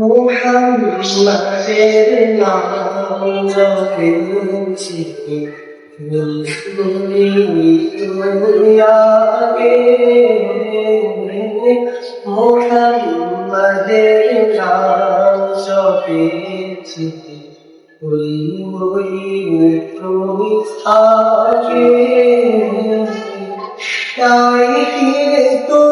মুহাম্মাদের নাম তুমি দুনিয়াকে মুহাম্মাদের নাম জপেছি ওই ওই তুমি থাকে তাই গান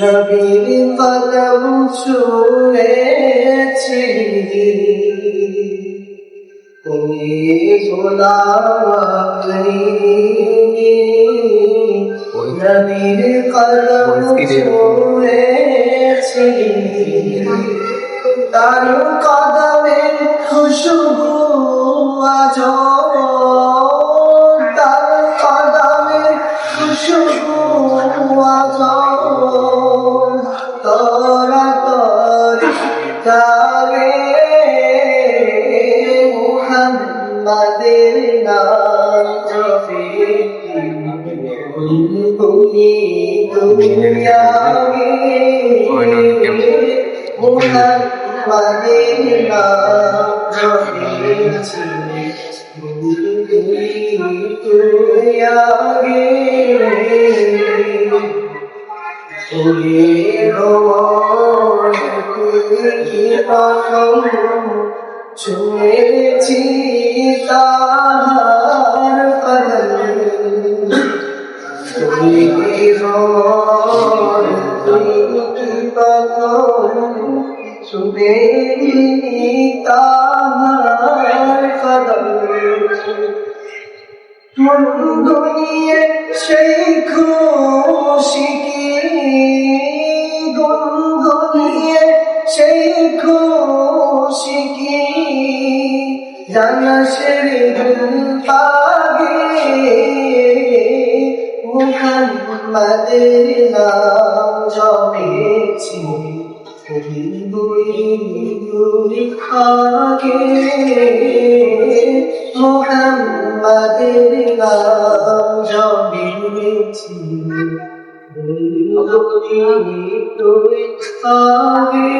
নবীর কদম ছুঁয়েছি। ওরে গোলাপি নবীর কদম ছুঁয়েছি। তার কদমে খুশবু আজ তার কদমে খুশবু আজ তারে মুহাম্মাদের নাম জপে তুমি দুনিয়াকে মুহাম্মাদের নাম জপেছি দুনিয়াকে ওরে রোমান কি প্রথম ছুঁয়েছি তাহার কদম তুমি কি প্রথম ছুঁয়েছি তাহার কদম গুনগুনিয়ে সেই খুশি জানাসের পাগে মুহাম্মাদের নাম খাগে মোহাম্মদের নাম দুই খাগে